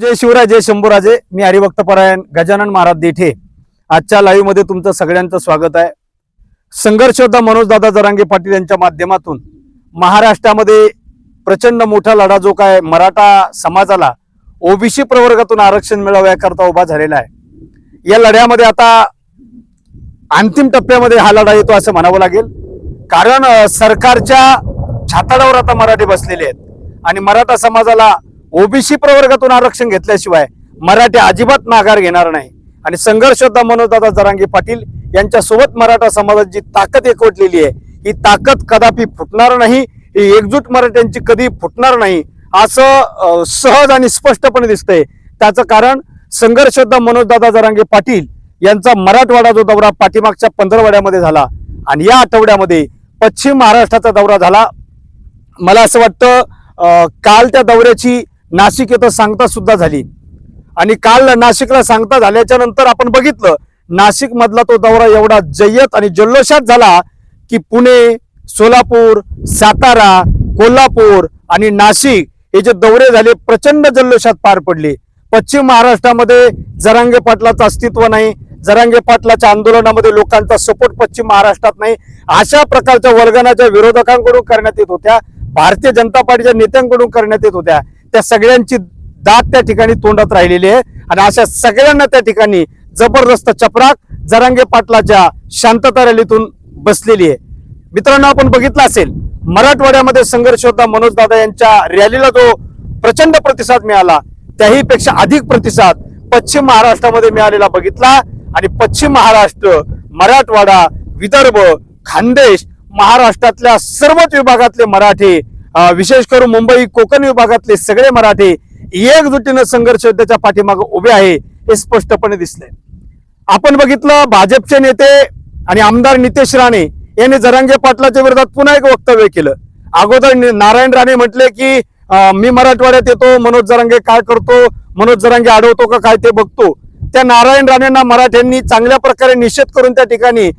जय शिवराय जय शंभूराजे. मी हरिभक्त परायण गजानन महाराज देठे. आजच्या लाईव्हमध्ये तुमचं सगळ्यांचं स्वागत आहे. संघर्षयोद्धा मनोजदादा जरांगे पाटील यांच्या माध्यमातून महाराष्ट्रामध्ये प्रचंड मोठा लढा जो काय मराठा समाजाला ओबीसी प्रवर्गातून आरक्षण मिळाव्याकरता उभा झालेला आहे. या लढ्यामध्ये आता अंतिम टप्प्यामध्ये हा लढा येतो असं म्हणावं लागेल. कारण सरकारच्या छाताडावर आता मराठी बसलेले आहेत. आणि मराठा समाजाला ओबीसी प्रवर्गातून आरक्षण घेतल्याशिवाय मराठी अजिबात माघार घेणार नाही. आणि संघर्षयोद्धा मनोजदादा जरांगे पाटील यांच्यासोबत मराठा समाजाची जी ताकद एकवटलेली आहे ही ताकद कदापि फुटणार नाही ही एकजूट मराठ्यांची कधी फुटणार नाही असं सहज आणि स्पष्टपणे दिसतंय. त्याचं कारण संघर्षयोद्धा मनोजदादा जरांगे पाटील यांचा मराठवाडा जो दौरा पाठीमागच्या पंधरवड्यामध्ये झाला आणि या आठवड्यामध्ये पश्चिम महाराष्ट्राचा दौरा झाला. मला असं वाटतं काल त्या दौऱ्याची नाशिक येथे सांगता सुद्धा झाली. आणि काल नाशिकला सांगता झाल्याच्यानंतर आपण बघितलं नाशिक मधला तो दौरा एवढा जय्यत आणि जल्लोषात झाला की पुणे सोलापूर सातारा कोल्हापूर आणि नाशिक हे जे दौरे झाले प्रचंड जल्लोषात पार पडले. पश्चिम महाराष्ट्रामध्ये जरांगे पाटलाचं अस्तित्व नाही जरांगे पाटलाच्या आंदोलनामध्ये लोकांचा सपोर्ट पश्चिम महाराष्ट्रात नाही. अशा प्रकारच्या वर्गणाच्या विरोधकांकडून करण्यात येत होत्या भारतीय जनता पार्टीच्या नेत्यांकडून करण्यात येत होत्या. त्या सगळ्यांची दात त्या ठिकाणी तोंडात राहिलेली आहे. आणि अशा सगळ्यांना त्या ठिकाणी जबरदस्त चपराक जरांगे पाटलाच्या शांतता रॅलीतून बसलेली आहे. मित्रांनो आपण बघितलं असेल मराठवाड्यामध्ये संघर्ष होता. मनोज दादा यांच्या रॅलीला जो प्रचंड प्रतिसाद मिळाला त्याही पेक्षा अधिक प्रतिसाद पश्चिम महाराष्ट्रामध्ये मिळालेला बघितला. आणि पश्चिम महाराष्ट्र मराठवाडा विदर्भ खानदेश महाराष्ट्रातल्या सर्वच विभागातले मराठी विशेष करून मुंबई कोकण विभागातले सगळे मराठी एकजुटीनं संघर्ष योद्ध्याच्या पाठीमागे उभे आहे हे स्पष्टपणे दिसले आपण बघितलं भाजपचे नेते आणि आमदार नितेश राणे यांनी जरांगे पाटलाच्या विरोधात पुन्हा एक वक्तव्य केलं. अगोदर नारायण राणे म्हटले की आ, मी मराठवाड्यात येतो मनोज जरांगे काय करतो मनोज जरांगे अडवतो का काय ते बघतो. त्या नारायण राणेंना मराठ्यांनी चांगल्या प्रकारे निषेध करून त्या ठिकाणी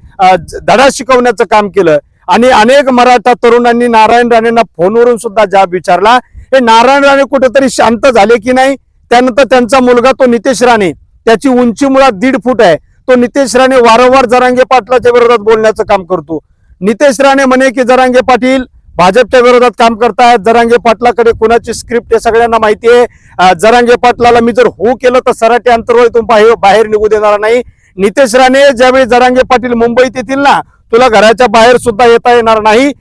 धडा शिकवण्याचं काम केलं. आणि अनेक मराठा तरुणांनी नारायण राणेंना फोनवरून सुद्धा जाब विचारला. हे नारायण राणे कुठेतरी शांत झाले की नाही? त्यानंतर त्यांचा मुलगा तो नितेश राणे. त्याची उंची मुळात दीड फूट आहे. तो नितेश राणे वारंवार जरांगे पाटलाच्या विरोधात बोलण्याचं काम करतो. नितेश राणे म्हणे की जरांगे पाटील भाजपच्या विरोधात काम करतायत. जरांगे पाटलाकडे कुणाची स्क्रिप्ट हे सगळ्यांना माहिती आहे. जरांगे पाटलाला मी जर हो केलं तर सराटे अंतर्वळीतून बाहेर बाहेर निघू देणार नाही. नितेश राणे ज्यावेळी जरांगे पाटील मुंबईत येतील ना तुला घराच्या बाहेर सुद्धा येता येणार नाही.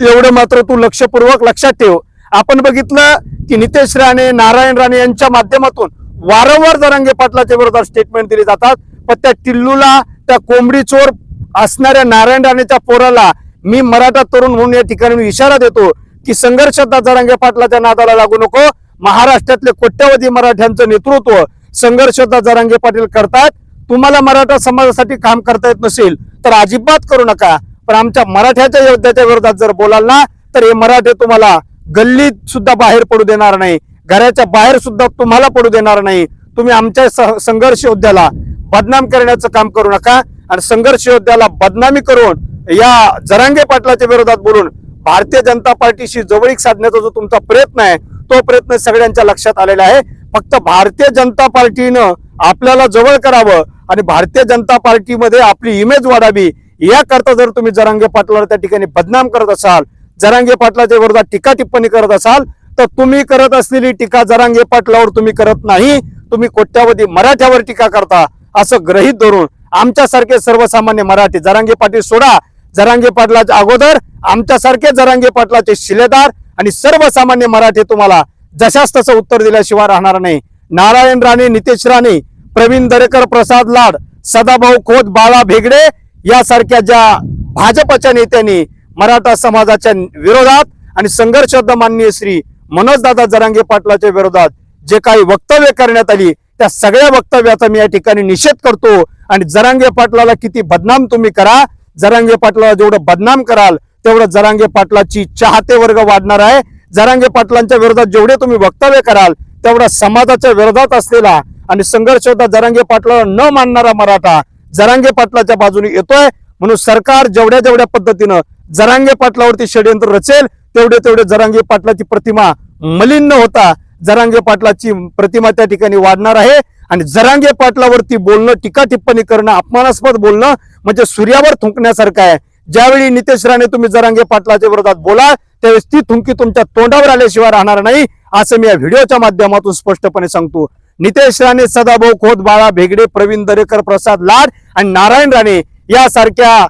एवढं मात्र तू लक्षपूर्वक लक्षात ठेव. आपण बघितलं की नितेश राणे नारायण राणे यांच्या माध्यमातून वारंवार जरांगे पाटलाच्या विरोधात स्टेटमेंट दिले जातात. पण त्या टिल्लूला त्या कोंबडी चोर असणाऱ्या नारायण राणेच्या पोराला मी मराठा तरुण म्हणून या ठिकाणी मी इशारा देतो की संघर्षात जरांगे पाटलाच्या नादाला लागू नको. महाराष्ट्रातले कोट्यवधी मराठ्यांचं नेतृत्व संघर्षात जरांगे पाटील करतात. तुम्हाला मराठा समाजासाठी काम करता येत नसेल तर अजिबात करू नका. पण आमच्या मराठ्याच्या योद्ध्याच्या विरोधात जर बोलाल ना तर हे मराठे तुम्हाला गल्लीत सुद्धा बाहेर पडू देणार नाही. घराच्या बाहेर सुद्धा तुम्हाला पडू देणार नाही. तुम्ही आमच्या संघर्ष योद्ध्याला बदनाम करण्याचं काम करू नका आणि संघर्ष योद्ध्याला बदनामी करून या जरांगे पाटलाच्या विरोधात बोलून भारतीय जनता पार्टीशी जवळीक साधण्याचा जो तुमचा प्रयत्न आहे तो प्रयत्न सगळ्यांच्या लक्षात आलेला आहे. फक्त भारतीय जनता पार्टीनं आपल्याला जवळ करावं आणि भारतीय जनता पार्टीमध्ये आपली इमेज वाढावी याकरता जर तुम्ही जरांगे पाटलाला त्या ठिकाणी बदनाम करत असाल जरांगे पाटलाच्या विरोधात टीका टिप्पणी करत असाल तर तुम्ही करत असलेली टीका जरांगे पाटलावर तुम्ही करत नाही. तुम्ही कोट्यावधी मराठ्यावर टीका करता असं ग्रहित धरून आमच्यासारखे सर्वसामान्य मराठी जरांगे पाटील सोडा. जरांगे पाटलाच्या अगोदर आमच्यासारखे जरांगे पाटलाचे शिलेदार आणि सर्वसामान्य मराठी तुम्हाला जशास तसं उत्तर दिल्याशिवाय राहणार नाही. नारायण राणे नितेश राणे प्रवीण दरेकर प्रसाद लाड सदाभाऊ खोत बाळा भेगडे यासारख्या ज्या भाजपच्या नेत्यांनी मराठा समाजाच्या विरोधात आणि संघर्ष माननीय श्री मनोजदादा जरांगे पाटलाच्या विरोधात जे काही वक्तव्य करण्यात आली त्या सगळ्या वक्तव्याचा मी या ठिकाणी निषेध करतो आणि जरांगे पाटलाला किती बदनाम तुम्ही करा. जरांगे पाटलाला जेवढं बदनाम कराल तेवढं जरांगे पाटलाची चाहते वर्ग वाढणार आहे. जरांगे पाटलांच्या विरोधात जेवढे तुम्ही वक्तव्य कराल तेवढा समाजाच्या विरोधात असलेला आणि संघर्ष होता जरांगे पाटलाला न मानणारा मराठा जरांगे पाटलाच्या बाजूने येतोय. म्हणून सरकार जेवढ्या जेवढ्या पद्धतीनं जरांगे पाटलावरती षडयंत्र रचेल तेवढे तेवढे जरांगे पाटलाची प्रतिमा मलिन न होता जरांगे पाटलाची प्रतिमा त्या ठिकाणी वाढणार आहे. आणि जरांगे पाटलावरती बोलणं टीका टिप्पणी करणं अपमानास्पद बोलणं म्हणजे सूर्यावर थुंकण्यासारखं आहे. ज्यावेळी नितेश राणे तुम्ही जरांगे पाटलाच्या विरोधात बोला त्यावेळेस ती थुंकी तुमच्या तोंडावर आल्याशिवाय राहणार नाही असं मी या व्हिडिओच्या माध्यमातून स्पष्टपणे सांगतो. नितेश राणे सदाभाऊ खोत बाळा भेगडे प्रवीण दरेकर प्रसाद लाड आणि नारायण राणे यासारख्या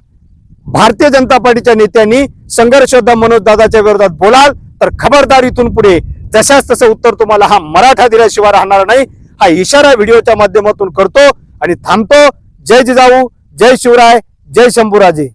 भारतीय जनता पार्टीच्या नेत्यांनी संघर्षोद्धा मनोज दादाच्या विरोधात बोलाल तर खबरदार इथून पुढे. जशाच तसं उत्तर तुम्हाला हा मराठा दिल्याशिवाय राहणार नाही. हा इशारा व्हिडिओच्या माध्यमातून करतो आणि थांबतो. जय जिजाऊ जय शिवराय जय शंभूराजे.